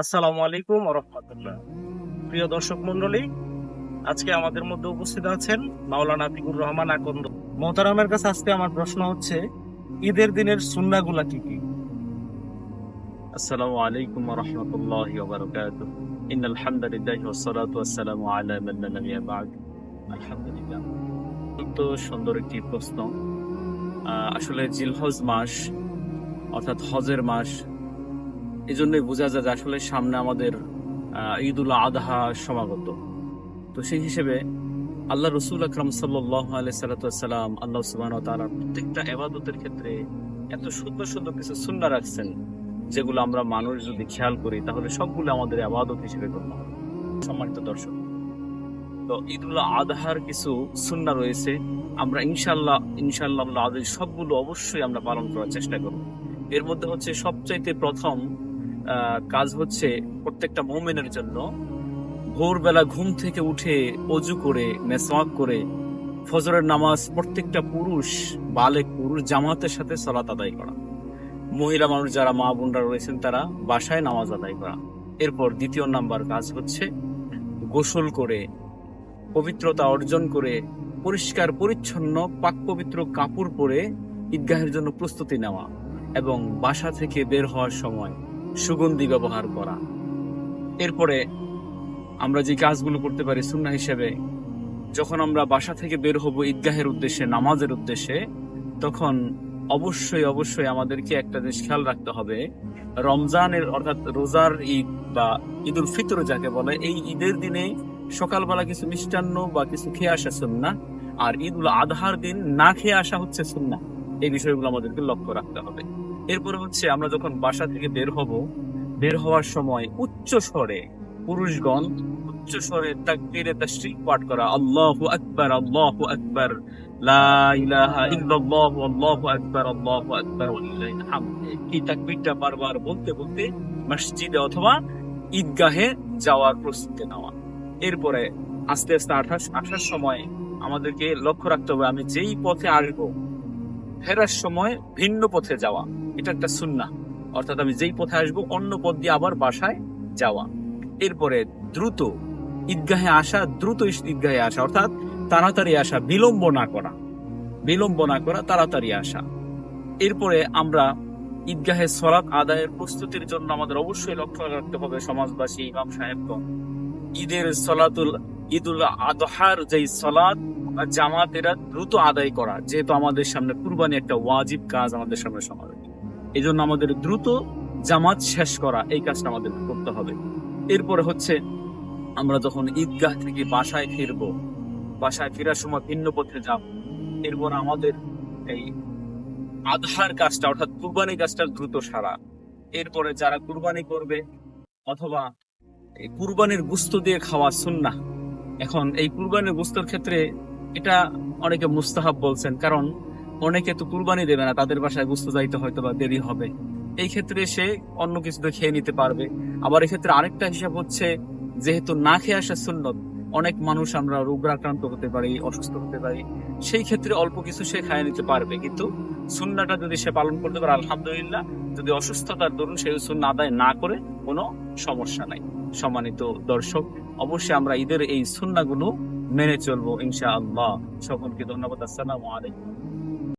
আসসালামু আলাইকুম রহমতুল্লাহ। প্রিয় দর্শক মন্ডলী আজকে আমাদের মধ্যে উপস্থিত আছেন মাওলানা আতিকুর রহমান আকন্দ। মোহতারামের কাছে আজকে আমার প্রশ্ন হচ্ছে, ঈদের দিনের সুন্নাগুলা কি কি? আসসালামু আলাইকুম রহমতুল্লাহ ওবরকাত ইন আলহামদুলিল্লাহ ওয়াসসালাতু ওয়াসসালামু আলা মান লা নাবিয়্যা বা'দ। আলহামদুলিল্লাহ। তো সুন্দর একটি প্রশ্ন। আসলে জিলহজ মাস, অর্থাৎ হজের মাস এই জন্যই বোঝা যায় যে আসলে সামনে আমাদের ঈদ উল আদহা সমাগত। তো সেই হিসেবে আল্লাহ রসুল আকরাম সাল্লাহ আলাই সাল্লাম আল্লাহ সুবাহ তারা প্রত্যেকটা এবাদতের ক্ষেত্রে এত সুন্দর সুন্দর কিছু সুন্না রাখছেন, যেগুলো আমরা মানুষ যদি খেয়াল করি, তাহলে সবগুলো আমাদের আবাদত হিসেবে গণ্য হবে। সম্মানিত দর্শক, তো ঈদুল আদহার কিছু সুন্না রয়েছে। আমরা ইনশাল্লাহ ইনশাল্লাহ আদের সবগুলো অবশ্যই আমরা পালন করার চেষ্টা করব। এর মধ্যে হচ্ছে সবচাইতে প্রথম কাজ হচ্ছে প্রত্যেকটা মোমেনের জন্য। ভোরবেলা ঘুম থেকে উঠে অজু করে, মেসওয়াক করে, ফজরের নামাজ প্রত্যেকটা পুরুষ, বালেক পুরুষ, জামাতের সাথে সলাত আদায় করা। মহিলা মানুষ যারা মা বোনরা রয়েছেন তারা বাসায় নামাজ আদায় করা। এরপর দ্বিতীয় নাম্বার কাজ হচ্ছে গোসল করে, পবিত্রতা অর্জন করে, পরিষ্কার, পরিচ্ছন্ন, পাক পবিত্র কাপড় পরে ঈদগাহের জন্য প্রস্তুতি নেওয়া এবং বাসা থেকে বের হওয়ার সময় সুগন্ধি ব্যবহার করা। এরপরে আমরা যে কাজগুলো করতে পারি সুন্না হিসেবে, যখন আমরা বাসা থেকে বের হব ঈদগাহের উদ্দেশ্যে, নামাজের উদ্দেশ্যে, তখন অবশ্যই অবশ্যই আমাদেরকে একটা জিনিস খেয়াল রাখতে হবে। রমজানের, অর্থাৎ রোজার ঈদ বা ঈদুল ফিতর যাকে বলে, এই ঈদের দিনে সকালবেলা কিছু মিষ্টান্ন বা কিছু খেয়ে আসা সুন্না আর ঈদ উল আদহার দিন না খেয়ে আসা হচ্ছে সুন্না এই বিষয়গুলো আমাদেরকে লক্ষ্য রাখতে হবে। এরপরে হচ্ছে আমরা যখন বাসা থেকে বের হব, বের হওয়ার সময় উচ্চ স্বরে পুরুষগণ, উচ্চ স্বরে পাঠ করা, আল্লাহু আকবার আল্লাহু আকবার, লা ইলাহা আল্লাহু আকবার আল্লাহু আকবার তাকবীরটা বারবার বলতে বলতে মসজিদে অথবা ঈদগাহে যাওয়ার প্রস্তুতি নেওয়া। এরপরে আস্তে আস্তে আঠাশ আসার সময় আমাদেরকে লক্ষ্য রাখতে হবে, আমি যেই পথে আসব ফেরার সময় ভিন্ন পথে যাওয়া। এটা একটা সুন্না অর্থাৎ আমি যেই পথে আসব, অন্য পথ দিয়ে আবার বাসায় যাওয়া। এরপরে দ্রুত ঈদগাহে আসা, দ্রুত ঈদগাহে আসা, অর্থাৎ তাড়াতাড়ি আসা, বিলম্ব না করা। বিলম্ব না করা, তাড়াতাড়ি আসা। এরপরে আমরা ঈদগাহে সলাৎ আদায়ের প্রস্তুতির জন্য আমাদের অবশ্যই লক্ষ্য রাখতে হবে সমাজবাসী, ইমাম সাহেবগণ। ঈদের সলাতুল ঈদুল আদহার যেই সলাৎ বা জামাত এরা দ্রুত আদায় করা, যেহেতু আমাদের সামনে কুরবানি একটা ওয়াজিব কাজ আমাদের সামনে সমাবেশ। এই জন্য আমাদের দ্রুত জামাত শেষ করা, এই কাজটা আমাদের করতে হবে। এরপরে হচ্ছে, আমরা যখন ঈদগাহ থেকে বাসায় ফিরবো, বাসায় ফেরার সময় ভিন্ন পথে যাব, এরপর আমাদের এই আধার কাজটা, অর্থাৎ কুরবানি কাজটা দ্রুত সারা। এরপরে যারা কুরবানি করবে, অথবা কুরবানির গুস্ত দিয়ে খাওয়া সুন্না এখন এই কুরবানির গুস্তর ক্ষেত্রে এটা অনেকে মুস্তাহাব বলছেন, কারণ অনেকে তো কুরবানি দেবে না, তাদের বাসায় গুস্ত যাইতে হয়তো বা দেরি হবে। এই ক্ষেত্রে সে অন্য কিছু দিয়ে খেয়ে নিতে পারবে। আবার এক্ষেত্রে আরেকটা হিসাব হচ্ছে, যেহেতু না খেয়ে আসা সুন্নত, অনেক মানুষ আমরা রোগাক্রান্ত হতে পারি, অসুস্থ হতে পারি, সেই ক্ষেত্রে অল্প কিছু সে খায় নিতে পারবে। কিন্তু সুন্নাটা যদি সে পালন করতে পারে, আলহামদুলিল্লাহ, যদি অসুস্থতার দরুন সেই সুন্না আদায় না করে, কোনো সমস্যা নাই। সম্মানিত দর্শক, অবশ্যই আমরা ঈদের এই সুন্নাগুলো মেনে চলবো ইনশা আল্লাহ সকলকে ধন্যবাদ। আসসালামু আলাইকুম।